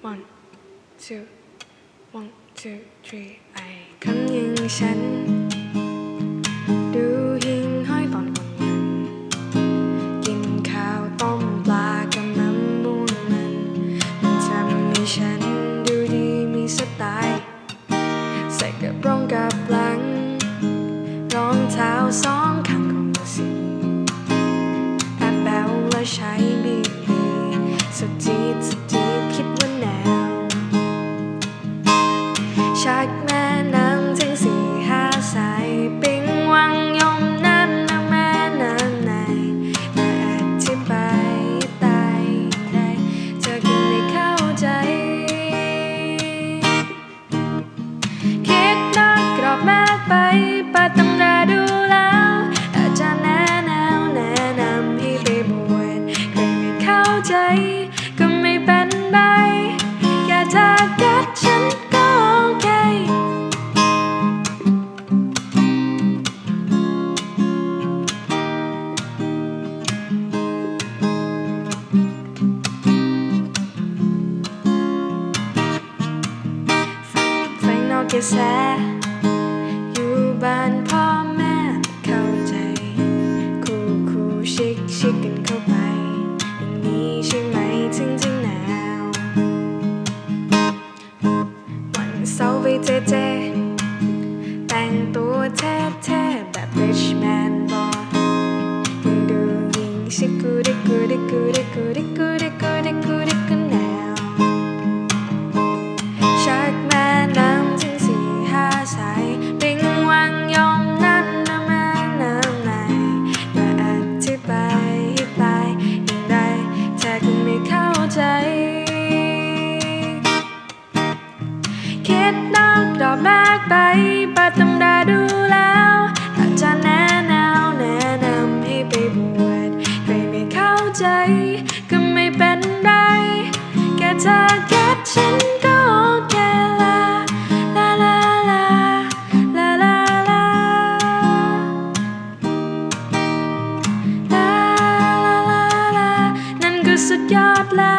one two one two three ไอคนอยังฉัน ดูหิ่งห้อยตอนกลางวันกินข้าวต้มปลากับน้ำมูนมันมันทำให้ฉันดูดีมีสไตล์ใส่กระโปรงกับหลังรองเท้าสอง ไปปิดตำราดูแล้วอาจารย์แนะแนวแนะนำให้ไปบวชใครไม่เข้าใจ ก็ไม่เป็นไรแค่เธอกัดฉันก็โอเคแฟงนอกกระแส ชิดกันเข้าไปอย่างนี้ใช่ไหมถึงจะหนาววันเสาร์ไปเจเจ แต่งตัวเท่ๆแบบ rich man boy ยังดูยิงชิกกูดิกูดิกูดิกูดิกู คิดนอกกรอบมากไปปิดตำราดูแล้วอาจารย์แนะแนวแนะนำให้ไปบวชใครไม่เข้าใจ ก็ไม่เป็นไร แค่เธอแค่ฉันก็โอเคละลาลาลาลาลาลาลาลาลาลานั่นก็สุดยอดแล้ว